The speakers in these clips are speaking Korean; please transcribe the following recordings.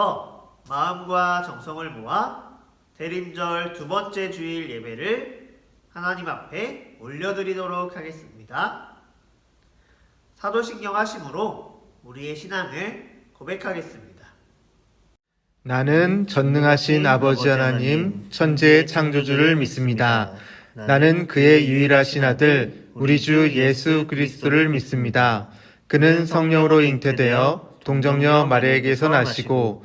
이제부터 마음과 정성을 모아 대림절 두 번째 주일 예배를 하나님 앞에 올려드리도록 하겠습니다. 사도신경 하심으로 우리의 신앙을 고백하겠습니다. 나는 전능하신 아버지 하나님, 천재 창조주를 믿습니다. 나는 그의 유일하신 아들, 우리 주 예수 그리스도를 믿습니다. 그는 성령으로 잉태되어 동정녀 마리에게서 나시고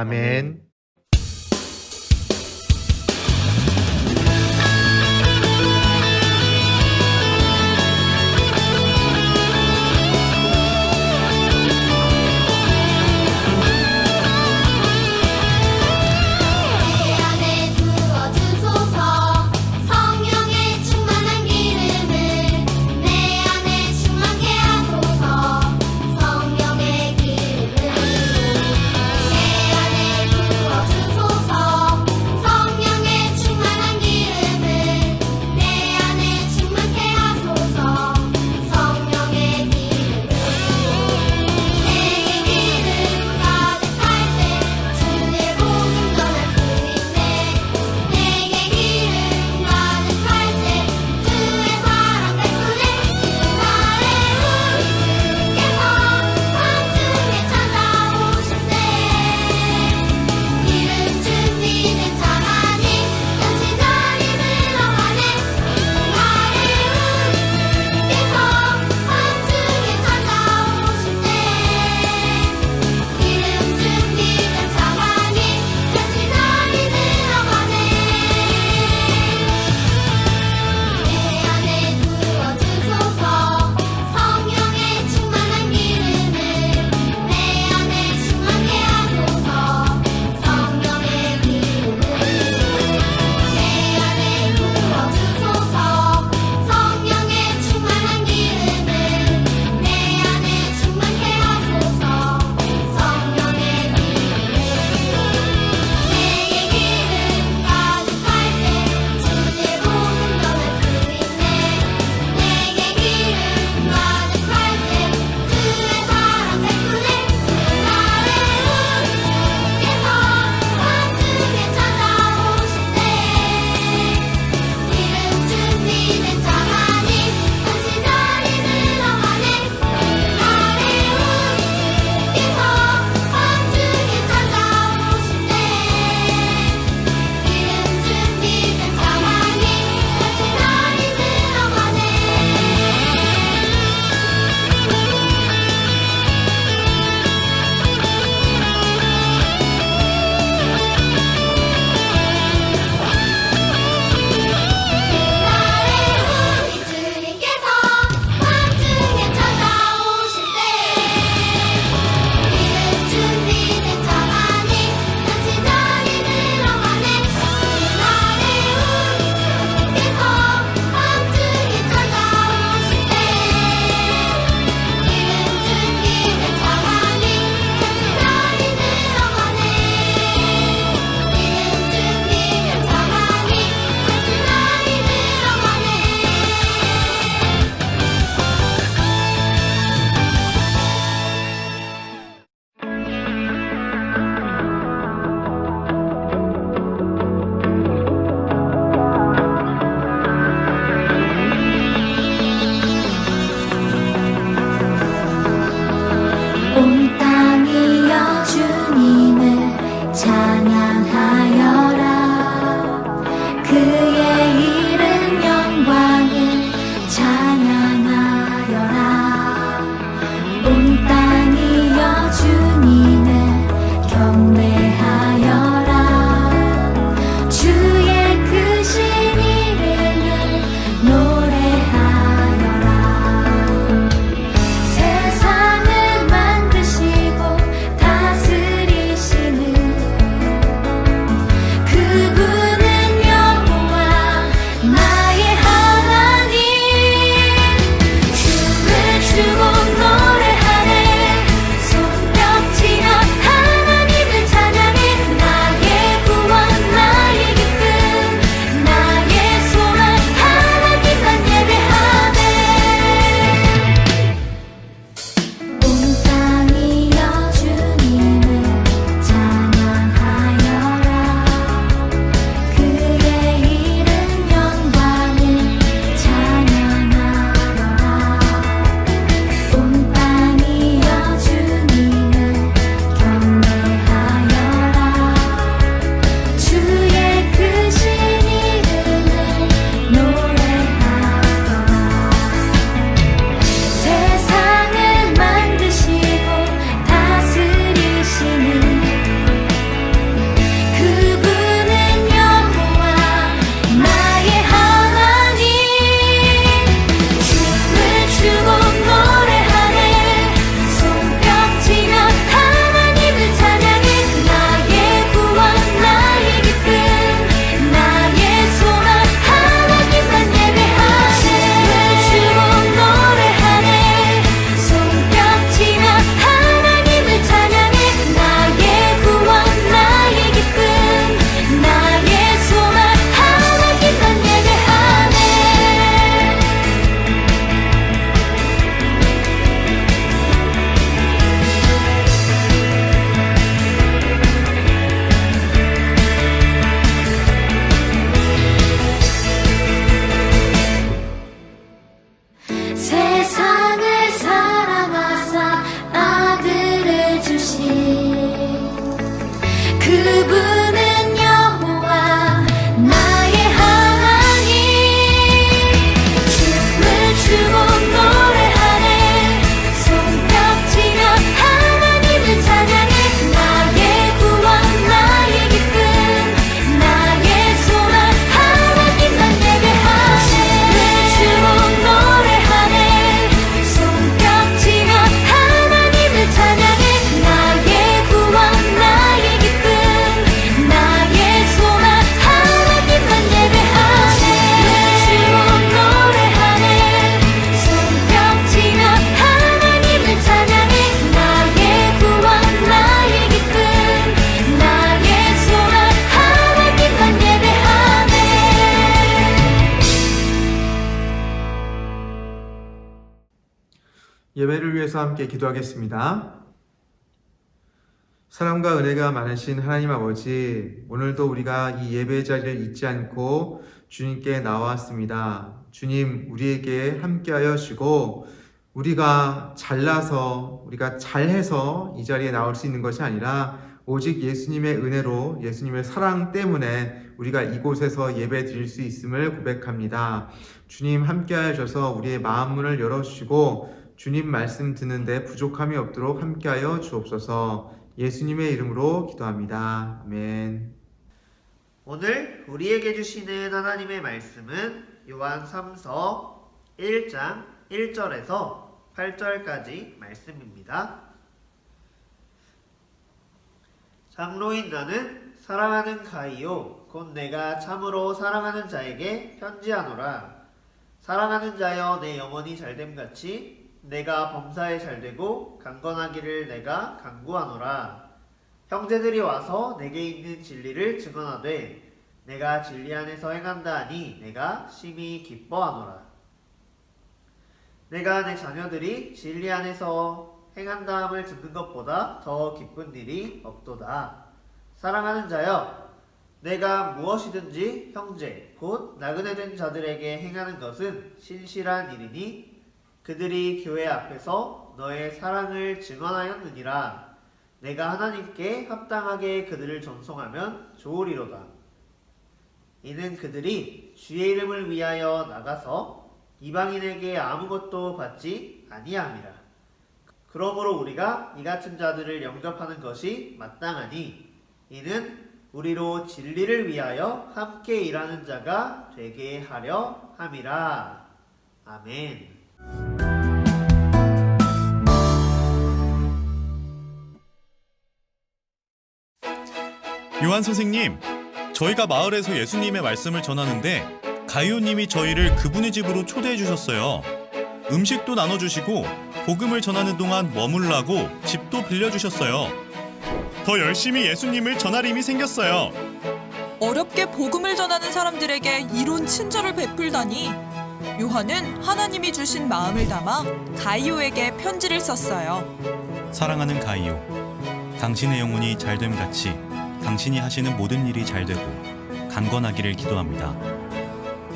아멘. 내 위해서 함께 기도하겠습니다. 사랑과 은혜가 많으신 하나님 아버지, 오늘도 우리가 이 예배 자리를 잊지 않고 주님께 나왔습니다. 주님, 우리에게 함께하여 주고, 우리가 잘나서, 우리가 잘해서 이 자리에 나올 수 있는 것이 아니라, 오직 예수님의 은혜로, 예수님의 사랑 때문에 우리가 이곳에서 예배 드릴 수 있음을 고백합니다. 주님 함께하여 주셔서 우리의 마음 문을 열어주시고, 주님 말씀 듣는데 부족함이 없도록 함께하여 주옵소서. 예수님의 이름으로 기도합니다. 아멘. 오늘 우리에게 주시는 하나님의 말씀은 요한 3서 1장 1절에서 8절까지 말씀입니다. 장로인 나는 사랑하는 가이요 곧 내가 참으로 사랑하는 자에게 편지하노라 사랑하는 자여 내 영혼이 잘됨 같이 내가 범사에 잘 되고 강건하기를 내가 간구하노라 형제들이 와서 내게 있는 진리를 증언하되 내가 진리 안에서 행한다 하니 내가 심히 기뻐하노라 내가 내 자녀들이 진리 안에서 행한다함을 듣는 것보다 더 기쁜 일이 없도다. 사랑하는 자여, 내가 무엇이든지 형제, 곧 나그네 된 자들에게 행하는 것은 신실한 일이니 그들이 교회 앞에서 너의 사랑을 증언하였느니라. 내가 하나님께 합당하게 그들을 전송하면 좋으리로다. 이는 그들이 주의 이름을 위하여 나가서 이방인에게 아무것도 받지 아니함이라. 그러므로 우리가 이 같은 자들을 영접하는 것이 마땅하니 이는 우리로 진리를 위하여 함께 일하는 자가 되게 하려 함이라. 아멘. 요한 선생님, 저희가 마을에서 예수님의 말씀을 전하는데 가이오님이 저희를 그분의 집으로 초대해 주셨어요. 음식도 나눠주시고 복음을 전하는 동안 머물라고 집도 빌려주셨어요. 더 열심히 예수님을 전할 힘이 생겼어요. 어렵게 복음을 전하는 사람들에게 이런 친절을 베풀다니 요한은 하나님이 주신 마음을 담아 가이오에게 편지를 썼어요. 사랑하는 가이오, 당신의 영혼이 잘됨 같이 당신이 하시는 모든 일이 잘되고 강건하기를 기도합니다.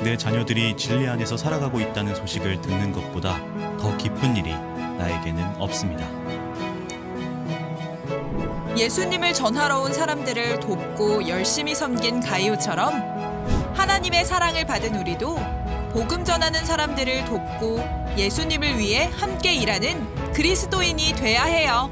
내 자녀들이 진리 안에서 살아가고 있다는 소식을 듣는 것보다 더 기쁜 일이 나에게는 없습니다. 예수님을 전하러 온 사람들을 돕고 열심히 섬긴 가이오처럼 하나님의 사랑을 받은 우리도 복음 전하는 사람들을 돕고 예수님을 위해 함께 일하는 그리스도인이 돼야 해요.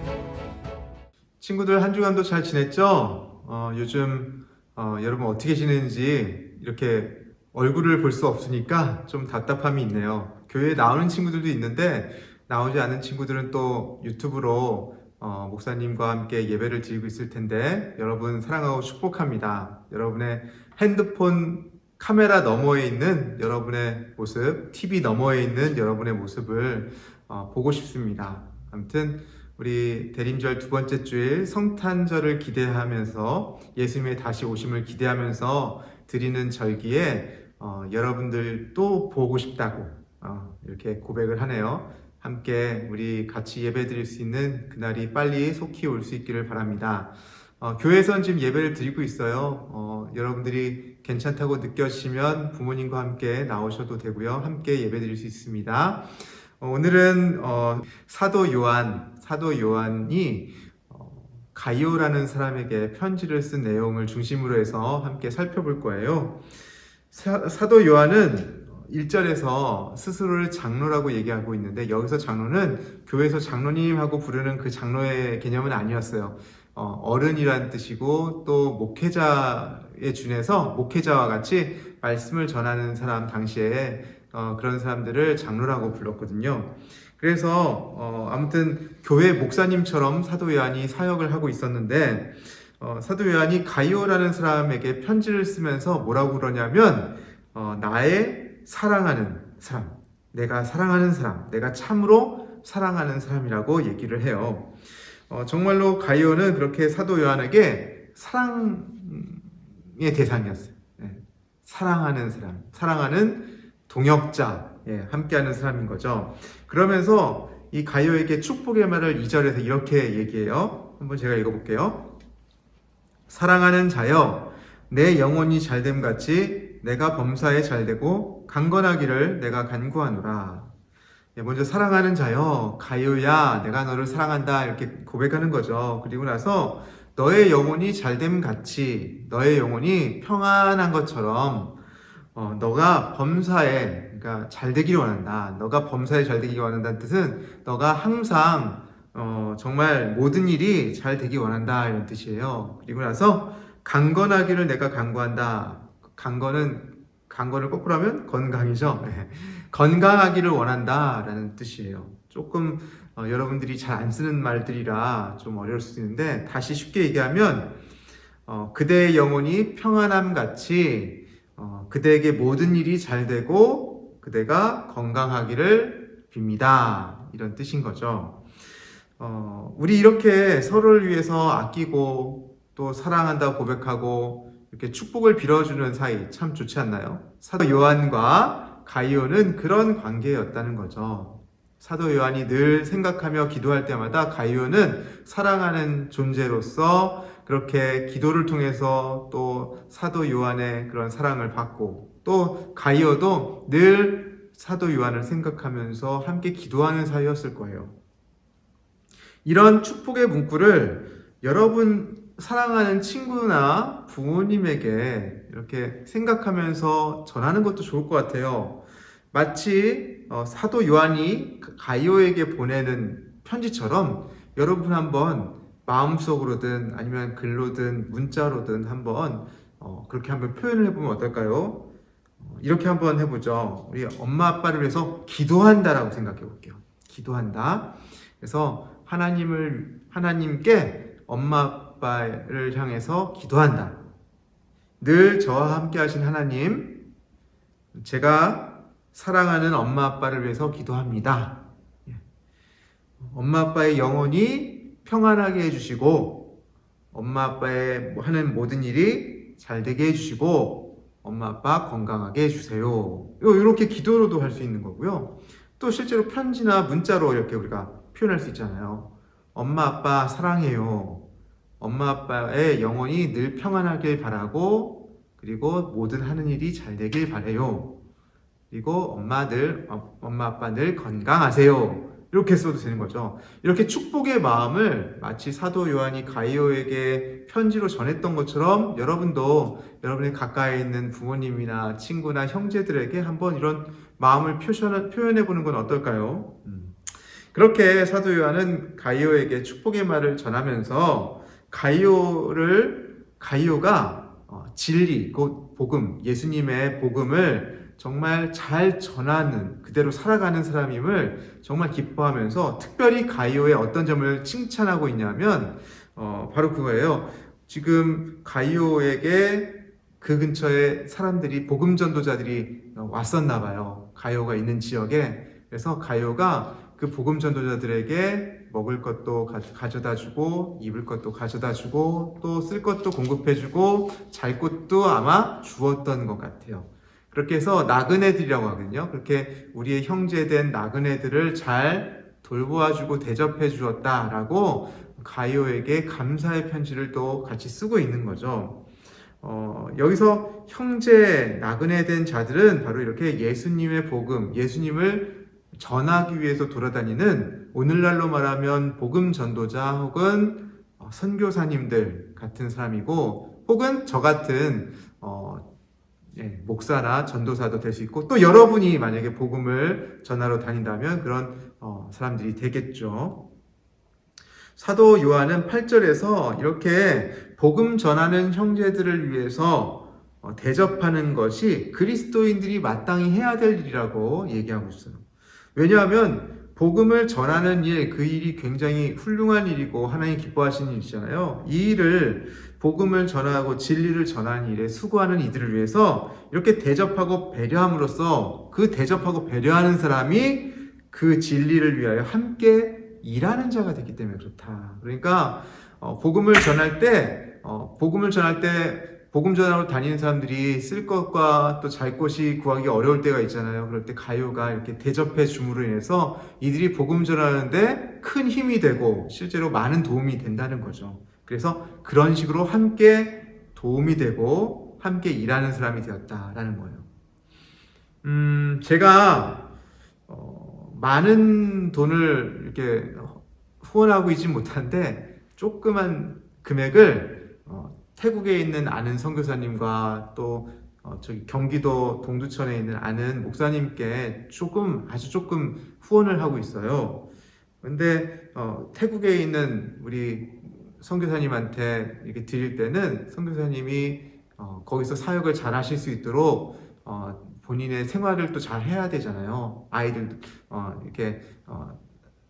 친구들 한 주간도 잘 지냈죠? 어, 요즘 어, 여러분 어떻게 지내는지 이렇게 얼굴을 볼 수 없으니까 좀 답답함이 있네요. 교회에 나오는 친구들도 있는데 나오지 않은 친구들은 또 유튜브로 어, 목사님과 함께 예배를 드리고 있을 텐데 여러분 사랑하고 축복합니다. 여러분의 핸드폰 카메라 너머에 있는 여러분의 모습, TV 너머에 있는 여러분의 모습을 어, 보고 싶습니다. 아무튼 우리 대림절 두 번째 주일 성탄절을 기대하면서 예수님의 다시 오심을 기대하면서 드리는 절기에 어, 여러분들도 보고 싶다고 어, 이렇게 고백을 하네요. 함께 우리 같이 예배 드릴 수 있는 그날이 빨리 속히 올 수 있기를 바랍니다. 어, 교회에선 지금 예배를 드리고 있어요. 어, 여러분들이 괜찮다고 느껴지시면 부모님과 함께 나오셔도 되고요. 함께 예배 드릴 수 있습니다. 어, 오늘은 어, 사도 요한, 사도 요한이 어, 가이오라는 사람에게 편지를 쓴 내용을 중심으로 해서 함께 살펴볼 거예요. 사, 사도 요한은 1절에서 스스로를 장로라고 얘기하고 있는데 여기서 장로는 교회에서 장로님하고 부르는 그 장로의 개념은 아니었어요. 어, 른이란 뜻이고 또 목회자에 준해서 목회자와 같이 말씀을 전하는 사람 당시에 어, 그런 사람들을 장로라고 불렀거든요. 그래서 어, 아무튼 교회 목사님처럼 사도 요한이 사역을 하고 있었는데 어, 사도 요한이 가이오라는 사람에게 편지를 쓰면서 뭐라고 그러냐면 어, 나의 사랑하는 사람, 내가 사랑하는 사람, 내가 참으로 사랑하는 사람이라고 얘기를 해요. 어, 정말로 가이오는 그렇게 사도 요한에게 사랑의 대상이었어요. 예, 사랑하는 사람, 사랑하는 동역자, 예, 함께하는 사람인 거죠. 그러면서 이 가요에게 축복의 말을 2절에서 이렇게 얘기해요. 한번 제가 읽어볼게요. 사랑하는 자여, 내 영혼이 잘됨 같이 내가 범사에 잘되고 강건하기를 내가 간구하노라. 예, 먼저 사랑하는 자여, 가요야, 내가 너를 사랑한다 이렇게 고백하는 거죠. 그리고 나서 너의 영혼이 잘됨 같이 너의 영혼이 평안한 것처럼 어, 너가 범사에 그러니까 잘 되기를 원한다. 너가 범사에 잘 되기를 원한다는 뜻은 너가 항상 어, 정말 모든 일이 잘 되기 원한다 이런 뜻이에요. 그리고 나서 강건하기를 내가 강구한다. 강건은 강건을 거꾸로 하면 건강이죠. 네. 건강하기를 원한다 라는 뜻이에요. 조금 어, 여러분들이 잘 안 쓰는 말들이라 좀 어려울 수도 있는데 다시 쉽게 얘기하면 어, 그대의 영혼이 평안함 같이 어, 그대에게 모든 일이 잘 되고 그대가 건강하기를 빕니다. 이런 뜻인 거죠. 어, 우리 이렇게 서로를 위해서 아끼고 또 사랑한다 고백하고 이렇게 축복을 빌어주는 사이 참 좋지 않나요? 사도 요한과 가이오는 그런 관계였다는 거죠. 사도 요한이 늘 생각하며 기도할 때마다 가이오는 사랑하는 존재로서 그렇게 기도를 통해서 또 사도 요한의 그런 사랑을 받고 또 가이오도 늘 사도 요한을 생각하면서 함께 기도하는 사이였을 거예요. 이런 축복의 문구를 여러분 사랑하는 친구나 부모님에게 이렇게 생각하면서 전하는 것도 좋을 것 같아요. 마치 어, 사도 요한이 가이오에게 보내는 편지처럼 여러분 한번 마음속으로든 아니면 글로든 문자로든 한번 어, 그렇게 한번 표현을 해보면 어떨까요? 어, 이렇게 한번 해보죠. 우리 엄마 아빠를 위해서 기도한다라고 생각해 볼게요. 기도한다. 그래서 하나님을 하나님께 엄마 아빠를 향해서 기도한다. 늘 저와 함께 하신 하나님, 제가 사랑하는 엄마 아빠를 위해서 기도합니다. 예. 엄마 아빠의 영혼이 평안하게 해주시고, 엄마 아빠의 하는 모든 일이 잘 되게 해주시고, 엄마 아빠 건강하게 해주세요. 이렇게 기도로도 할 수 있는 거고요. 또 실제로 편지나 문자로 이렇게 우리가 표현할 수 있잖아요. 엄마 아빠 사랑해요. 엄마 아빠의 영혼이 늘 평안하길 바라고 그리고 모든 하는 일이 잘 되길 바래요. 그리고 엄마 늘 어, 엄마 아빠 늘 건강하세요. 이렇게 써도 되는 거죠. 이렇게 축복의 마음을 마치 사도 요한이 가이오에게 편지로 전했던 것처럼 여러분도 여러분의 가까이 있는 부모님이나 친구나 형제들에게 한번 이런 마음을 표현해 보는 건 어떨까요? 음. 그렇게 사도 요한은 가이오에게 축복의 말을 전하면서 가이오를 가이오가 어, 진리, 곧 복음, 예수님의 복음을 정말 잘 전하는 그대로 살아가는 사람임을 정말 기뻐하면서 특별히 가이오의 어떤 점을 칭찬하고 있냐면 어, 바로 그거예요. 지금 가이오에게 그 근처에 사람들이 복음 전도자들이 왔었나 봐요. 가이오가 있는 지역에 그래서 가이오가 그 복음 전도자들에게 먹을 것도 가져다 주고 입을 것도 가져다 주고 또 쓸 것도 공급해 주고 잘 곳도 아마 주었던 것 같아요. 그렇게 해서 나그네들이라고 하거든요. 그렇게 우리의 형제된 나그네들을 잘 돌보아 주고 대접해 주었다라고 가이오에게 감사의 편지를 또 같이 쓰고 있는 거죠. 어, 여기서 형제 나그네된 자들은 바로 이렇게 예수님의 복음, 예수님을 전하기 위해서 돌아다니는 오늘날로 말하면 복음 전도자 혹은 어, 선교사님들 같은 사람이고 혹은 저 같은 어, 예, 목사나 전도사도 될 수 있고 또 여러분이 만약에 복음을 전하러 다닌다면 그런 어, 사람들이 되겠죠. 사도 요한은 8절에서 이렇게 복음 전하는 형제들을 위해서 어, 대접하는 것이 그리스도인들이 마땅히 해야 될 일이라고 얘기하고 있어요. 왜냐하면 복음을 전하는 일, 그 일이 굉장히 훌륭한 일이고 하나님 기뻐하시는 일이잖아요. 이 일을 복음을 전하고 진리를 전하는 일에 수고하는 이들을 위해서 이렇게 대접하고 배려함으로써 그 대접하고 배려하는 사람이 그 진리를 위하여 함께 일하는 자가 되기 때문에 그렇다. 그러니까 어, 복음을 전할 때 어, 복음을 전할 때 복음 전하러 다니는 사람들이 쓸 것과 또 잘 것이 구하기 어려울 때가 있잖아요. 그럴 때 가요가 이렇게 대접해 줌으로 인해서 이들이 복음 전하는데 큰 힘이 되고 실제로 많은 도움이 된다는 거죠. 그래서 그런 식으로 함께 도움이 되고 함께 일하는 사람이 되었다라는 거예요. 음, 제가 어, 많은 돈을 이렇게 후원하고 있지 못한데 조그만 금액을 어, 태국에 있는 아는 선교사님과 또 어, 저기 경기도 동두천에 있는 아는 목사님께 조금 아주 조금 후원을 하고 있어요. 근데 어, 태국에 있는 우리 선교사님한테 이렇게 드릴 때는 선교사님이 어, 거기서 사역을 잘 하실 수 있도록 어, 본인의 생활을 또 잘 해야 되잖아요. 아이들 어, 이렇게 어,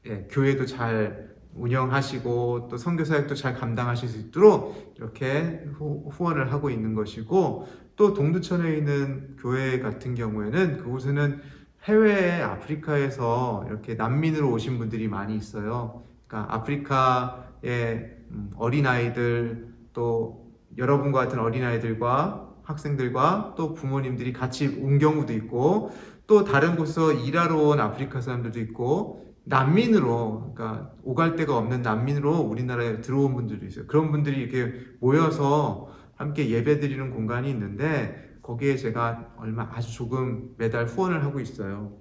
예, 교회도 잘 운영하시고 또 선교 사역도 잘 감당하실 수 있도록 이렇게 후, 후원을 하고 있는 것이고 또 동두천에 있는 교회 같은 경우에는 그곳에는 해외 아프리카에서 이렇게 난민으로 오신 분들이 많이 있어요. 그러니까 아프리카의 음, 어린아이들 또 여러분과 같은 어린아이들과 학생들과 또 부모님들이 같이 온 경우도 있고 또 다른 곳에서 일하러 온 아프리카 사람들도 있고 난민으로 그러니까 오갈 데가 없는 난민으로 우리나라에 들어온 분들도 있어요. 그런 분들이 이렇게 모여서 함께 예배드리는 공간이 있는데 거기에 제가 얼마 아주 조금 매달 후원을 하고 있어요.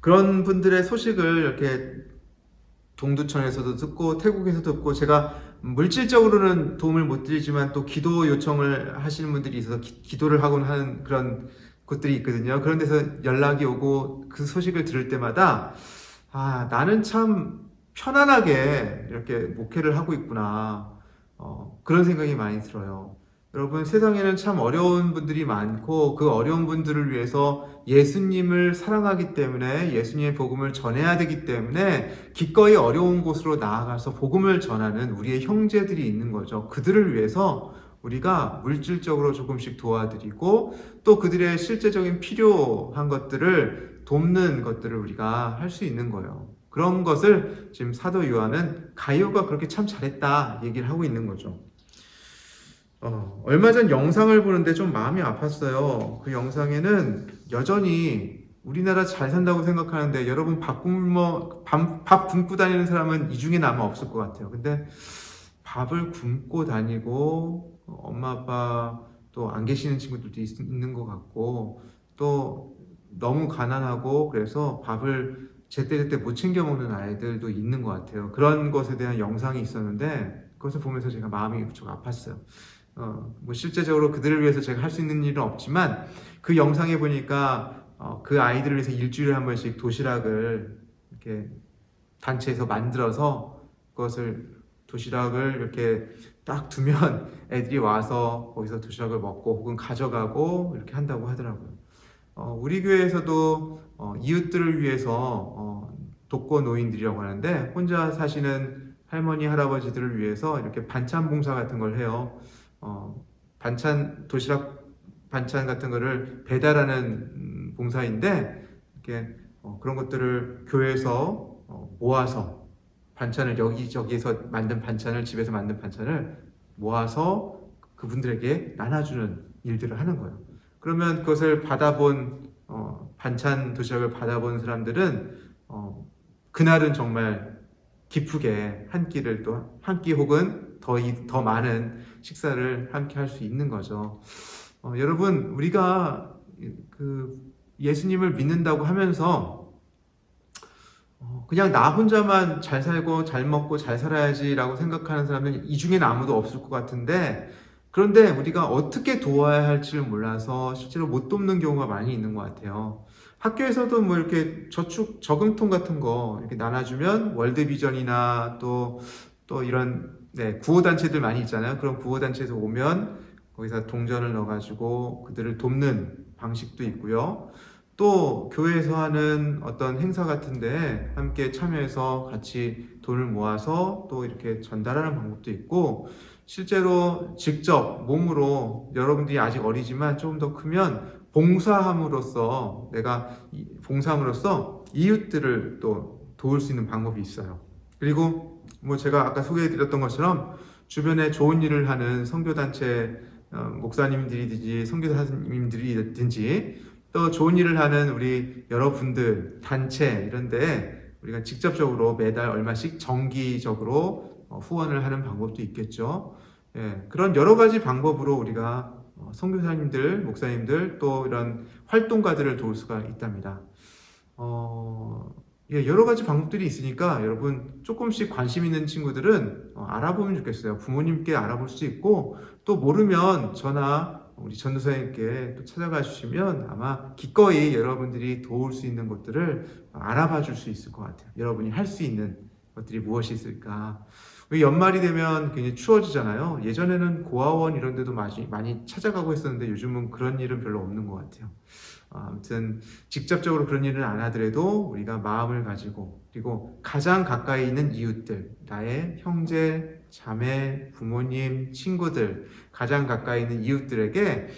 그런 분들의 소식을 이렇게 동두천에서도 듣고 태국에서도 듣고 제가 물질적으로는 도움을 못 드리지만 또 기도 요청을 하시는 분들이 있어서 기, 도를 하곤 하는 그런 곳들이 있거든요. 그런 데서 연락이 오고 그 소식을 들을 때마다 아 나는 참 편안하게 이렇게 목회를 하고 있구나 어, 그런 생각이 많이 들어요. 여러분 세상에는 참 어려운 분들이 많고 그 어려운 분들을 위해서 예수님을 사랑하기 때문에 예수님의 복음을 전해야 되기 때문에 기꺼이 어려운 곳으로 나아가서 복음을 전하는 우리의 형제들이 있는 거죠. 그들을 위해서 우리가 물질적으로 조금씩 도와드리고 또 그들의 실제적인 필요한 것들을 돕는 것들을 우리가 할 수 있는 거예요. 그런 것을 지금 사도 요한은 가이오가 그렇게 참 잘했다 얘기를 하고 있는 거죠. 어, 얼마 전 영상을 보는데 좀 마음이 아팠어요. 그 영상에는 여전히 우리나라 잘 산다고 생각하는데 여러분 밥 굶어 밥, 밥 굶고 다니는 사람은 이 중에 아마 없을 것 같아요. 근데 밥을 굶고 다니고 엄마 아빠 또 안 계시는 친구들도 있, 있는 것 같고 또 너무 가난하고 그래서 밥을 제때제때 못 챙겨 먹는 아이들도 있는 것 같아요. 그런 것에 대한 영상이 있었는데 그것을 보면서 제가 마음이 무척 아팠어요. 어, 뭐 실제적으로 그들을 위해서 제가 할 수 있는 일은 없지만 그 영상에 보니까 어, 그 아이들을 위해서 일주일에 한 번씩 도시락을 이렇게 단체에서 만들어서 그것을 도시락을 이렇게 딱 두면 애들이 와서 거기서 도시락을 먹고 혹은 가져가고 이렇게 한다고 하더라고요. 어, 우리 교회에서도 어, 이웃들을 위해서 어, 독거 노인들이라고 하는데 혼자 사시는 할머니 할아버지들을 위해서 이렇게 반찬 봉사 같은 걸 해요. 어, 반찬 도시락 반찬 같은 거를 배달하는 음, 봉사인데 이렇게 어, 그런 것들을 교회에서 어, 모아서 반찬을 여기저기에서 만든 반찬을 집에서 만든 반찬을 모아서 그분들에게 나눠주는 일들을 하는 거예요. 그러면 그것을 받아본 어, 반찬 도시락을 받아본 사람들은 어, 그날은 정말 기쁘게 한 끼를 또 한 끼 혹은 더, 이- 더 많은 식사를 함께 할 수 있는 거죠. 어, 여러분, 우리가 그 예수님을 믿는다고 하면서 어, 그냥 나 혼자만 잘 살고 잘 먹고 잘 살아야지라고 생각하는 사람은 이 중에는 아무도 없을 것 같은데 그런데 우리가 어떻게 도와야 할지를 몰라서 실제로 못 돕는 경우가 많이 있는 것 같아요. 학교에서도 뭐 이렇게 저축 저금통 같은 거 이렇게 나눠주면 월드비전이나 또 또 이런 네, 구호단체들 많이 있잖아요. 그런 구호단체에서 오면 거기서 동전을 넣어가지고 그들을 돕는 방식도 있고요. 또 교회에서 하는 어떤 행사 같은데 함께 참여해서 같이 돈을 모아서 또 이렇게 전달하는 방법도 있고 실제로 직접 몸으로 여러분들이 아직 어리지만 조금 더 크면 봉사함으로써 내가 이- 봉사함으로써 이웃들을 또 도울 수 있는 방법이 있어요. 그리고 뭐 제가 아까 소개해드렸던 것처럼 주변에 좋은 일을 하는 선교단체 어, 목사님들이든지 선교사님들이든지 또 좋은 일을 하는 우리 여러분들 단체 이런데 우리가 직접적으로 매달 얼마씩 정기적으로 어, 후원을 하는 방법도 있겠죠. 예, 그런 여러 가지 방법으로 우리가 어, 선교사님들, 목사님들 또 이런 활동가들을 도울 수가 있답니다. 어, 예, 여러 가지 방법들이 있으니까 여러분 조금씩 관심 있는 친구들은 어, 알아보면 좋겠어요. 부모님께 알아볼 수 있고 또 모르면 저나 우리 전도사님께 또 찾아가 주시면 아마 기꺼이 여러분들이 도울 수 있는 것들을 알아봐 줄 수 있을 것 같아요. 여러분이 할 수 있는 것들이 무엇이 있을까? 연말이 되면 굉장히 추워지잖아요. 예전에는 고아원 이런 데도 많이, 많이 찾아가고 했었는데 요즘은 그런 일은 별로 없는 것 같아요. 어, 아무튼 직접적으로 그런 일은 안 하더라도 우리가 마음을 가지고 그리고 가장 가까이 있는 이웃들, 나의 형제, 자매, 부모님, 친구들, 가장 가까이 있는 이웃들에게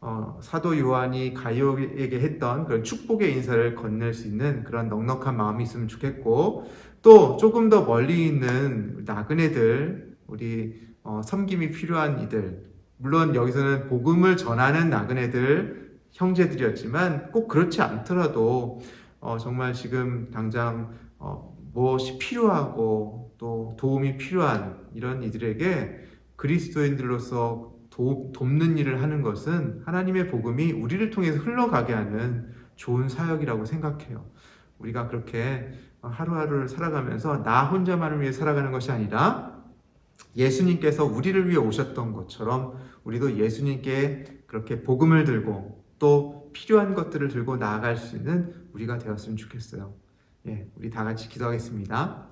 어, 사도 요한이 가이오에게 했던 그런 축복의 인사를 건넬 수 있는 그런 넉넉한 마음이 있으면 좋겠고 또 조금 더 멀리 있는 나그네들, 우리 어, 섬김이 필요한 이들, 물론 여기서는 복음을 전하는 나그네들, 형제들이었지만 꼭 그렇지 않더라도 어, 정말 지금 당장 어, 무엇이 필요하고 또 도움이 필요한 이런 이들에게 그리스도인들로서 도, 돕는 일을 하는 것은 하나님의 복음이 우리를 통해서 흘러가게 하는 좋은 사역이라고 생각해요. 우리가 그렇게 하루하루를 살아가면서 나 혼자만을 위해 살아가는 것이 아니라 예수님께서 우리를 위해 오셨던 것처럼 우리도 예수님께 그렇게 복음을 들고 또 필요한 것들을 들고 나아갈 수 있는 우리가 되었으면 좋겠어요. 예, 우리 다 같이 기도하겠습니다.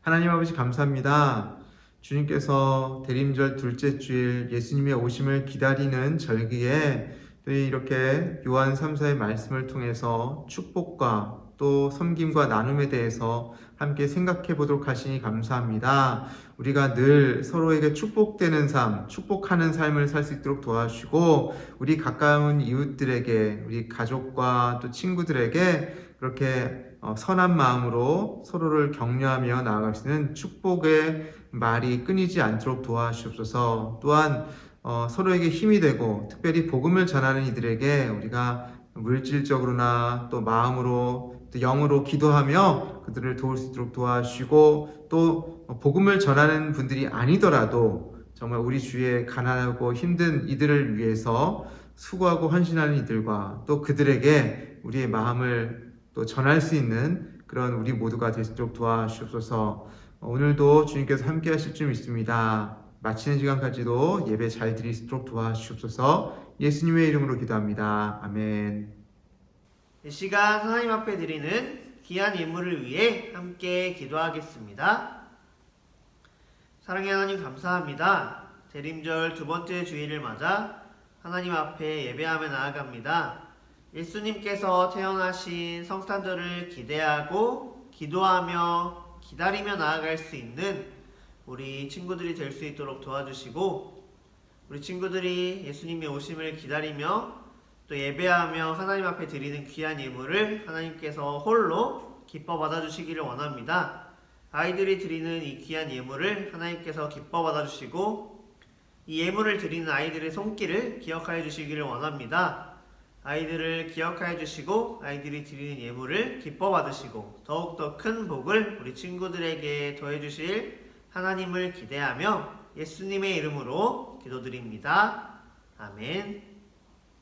하나님 아버지 감사합니다. 주님께서 대림절 둘째 주일 예수님의 오심을 기다리는 절기에 또 이렇게 요한 3사의 말씀을 통해서 축복과 또 섬김과 나눔에 대해서 함께 생각해 보도록 하시니 감사합니다. 우리가 늘 서로에게 축복되는 삶, 축복하는 삶을 살 수 있도록 도와주시고 우리 가까운 이웃들에게 우리 가족과 또 친구들에게 그렇게 어, 선한 마음으로 서로를 격려하며 나아갈 수 있는 축복의 말이 끊이지 않도록 도와주시옵소서. 또한 어, 서로에게 힘이 되고 특별히 복음을 전하는 이들에게 우리가 물질적으로나 또 마음으로 또 영으로 기도하며 그들을 도울 수 있도록 도와주시고 또 복음을 전하는 분들이 아니더라도 정말 우리 주위에 가난하고 힘든 이들을 위해서 수고하고 헌신하는 이들과 또 그들에게 우리의 마음을 또 전할 수 있는 그런 우리 모두가 될 수 있도록 도와주시옵소서. 오늘도 주님께서 함께 하실 줄 믿습니다. 마치는 시간까지도 예배 잘 드릴 수 있도록 도와주시옵소서. 예수님의 이름으로 기도합니다. 아멘. 이 시간 하나님 앞에 드리는 귀한 예물을 위해 함께 기도하겠습니다. 사랑의 하나님 감사합니다. 대림절 두 번째 주일을 맞아 하나님 앞에 예배하며 나아갑니다. 예수님께서 태어나신 성탄절을 기대하고 기도하며 기다리며 나아갈 수 있는 우리 친구들이 될 수 있도록 도와주시고 우리 친구들이 예수님의 오심을 기다리며 또 예배하며 하나님 앞에 드리는 귀한 예물을 하나님께서 홀로 기뻐 받아주시기를 원합니다. 아이들이 드리는 이 귀한 예물을 하나님께서 기뻐 받아주시고 이 예물을 드리는 아이들의 손길을 기억하여 주시기를 원합니다. 아이들을 기억하여 주시고 아이들이 드리는 예물을 기뻐 받으시고 더욱더 큰 복을 우리 친구들에게 더해 주실 하나님을 기대하며 예수님의 이름으로 기도드립니다. 아멘.